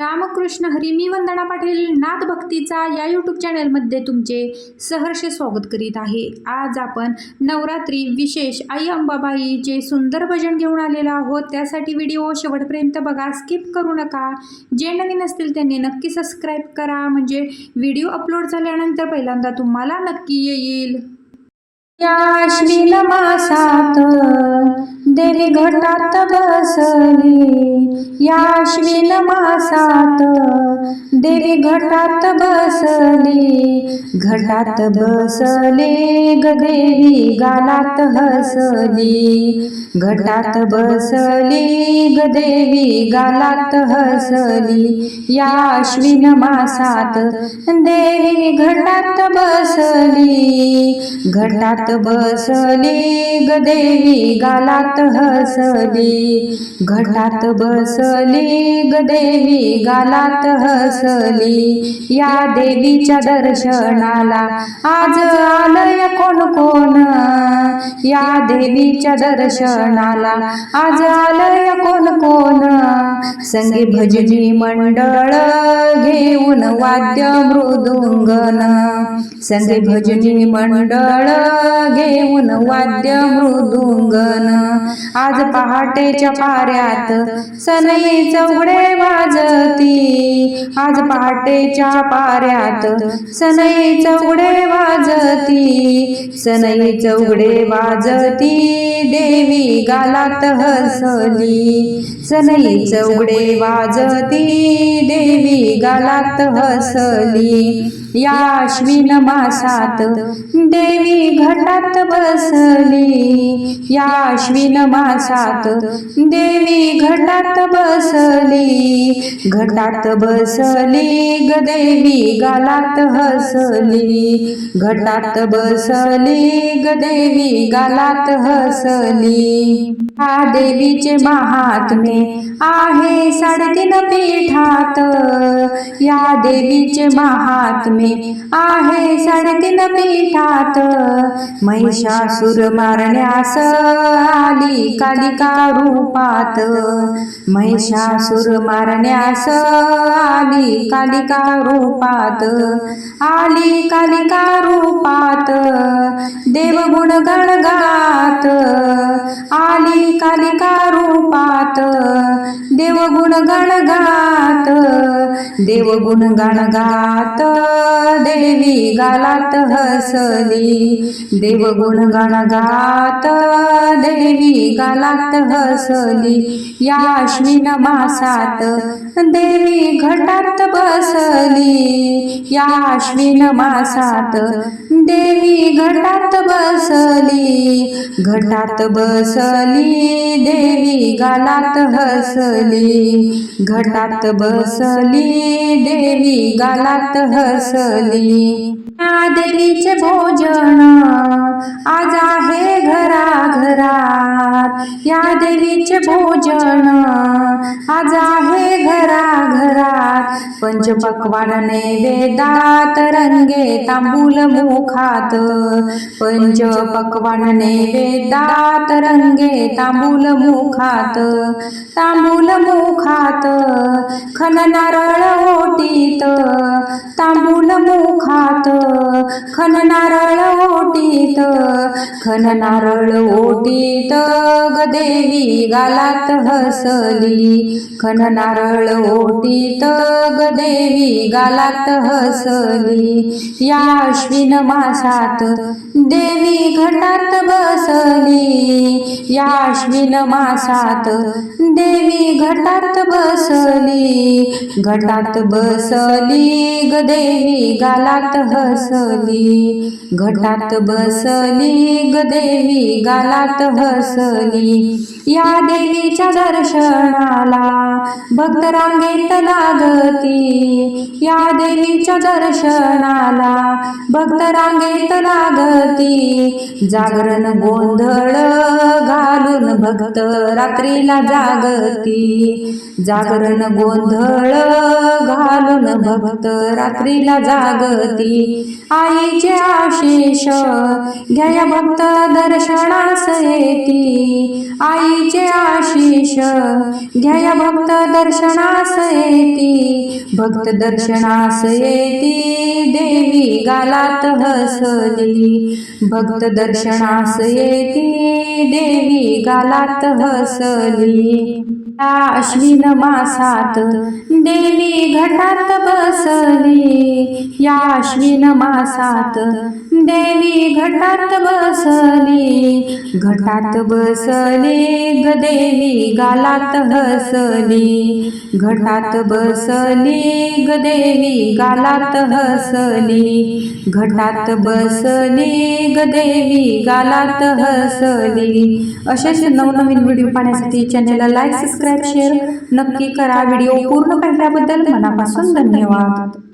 रामकृष्ण हरी मी वंदना पाटील नाथ भक्तीचा या यूट्यूब चॅनलमध्ये तुमचे सहर्ष स्वागत करीत आहे. आज आपण नवरात्री विशेष आई अंबाबाईचे सुंदर भजन घेऊन आलेलो आहोत त्यासाठी व्हिडिओ शेवटपर्यंत बघा. स्किप करू नका. जे नवीन असतील त्यांनी नक्की सबस्क्राईब करा. म्हणजे व्हिडिओ अपलोड झाल्यानंतर पहिल्यांदा तुम्हाला नक्की येईल. या अश्विन मासात देवी घटात बसली. या अश्विन मासात देवी घटात बसली. घटात बसले ग देवी गालात हसली. घटात बसली ग देवी गालात हसली. या अश्विन मासात देवी घटात बसली. घटात बसली ग देवी गालात हसली. घटात बसली गदेवी देवी गालात हसली. या देवीच्या दर्शनाला आज आलय कोण कोण? या देवीच्या दर्शनाला आज आलय कोण कोण? संगी भजनी मंडळ घेऊन वाद्य मृदुंगन. संगे भजनी मंडळ घेऊन वाद्य मृदुंगन. आज पहाटेच्या पाऱ्यात सनई चौघडे वाजती. आज पहाटेच्या पाऱ्यात सनई चौघडे वाजती. सनई चौघडे वाजती. देवी गालात हसली. सनई चौघडे वाजती. देवी गालात हसली. या अश्विन मासात देवी घटात बसली. या अश्विन मासात देवी घटात बसली. घटात बसली ग देवी गालात हसली. घटात बसली ग देवी गालात हसली. देवीचे महात्मे आहे साडेतीन पीठात. या देवीचे महात्मे आहे साडेतीन पीठात. महिषासुर मारण्यास आली कालिका रूपात महिषासुर मारण्यास आली कालिका रूपात आली कालिका रूपात देवगुण गणगात. आली कालिका रूपात देवगुण गणगात. देव देवगुण गणगात देवी गालात हसली. देव देवगुण गणगात देवी गालात हसली. या अश्विन मासात देवी घटात बसली. या अश्विन मासात देवी घटात बसली घटात बसली देवी गालात हसली घटात बसली देवी गालात हसली. या देवीचे भोजन आज आहे घरा घरात या देवीचे भोजन आज आहे घराघरात. पंचपक्वान नैवेदात रंगे तांबूल मुखात. पंचपक्वान नैवेदात रंगे तांबूल मुखात. तांबूल मुखात. खन नारळ ओटीत. तांबूल मुखात. खन नारळ ओटीत खन नारळ ओटीत गदेवी देवी गालात हसली. खन नारळ ओटीत गदेवी देवी गालात हसली. या अश्विन मासात देवी घटात बसली. या अश्विन मासात देवी घटात बसली. घटात बसली ग देवी गालात हसली. घटात बसली ग देवी गालात हसली या देवीच्या दर्शनाला भक्त रांगेत लागती या देवीच्या दर्शनाला भक्त रांगेत लागती जागरण गोंधळ घालून भक्त रात्रीला जागती. जागरण गोंधळ घालून भक्त रात्रीला जागती. आईचे आशिष घ्या भक्त दर्शनास येती. आईचे आशिष घ्या भक्त दर्शनास येती. भक्त दर्शनास येती देवी गालात हसली भक्त दर्शनास येती देवी गालात हसली. अश्विन मासात देवी घटात बसली या अश्विन मासात. देवी घटात बसली घटात बसली ग देवी गालात हसली. घटात बसली ग देवी गालात हसली. घटात बसली ग देवी गालात हसली. अशाच नवनवीन व्हिडिओ पाहण्यासाठी चॅनलला लाईक सबस्क्राईब शेअर नक्की करा. व्हिडिओ पूर्ण पाहिल्याबद्दल मनापासून धन्यवाद. багато.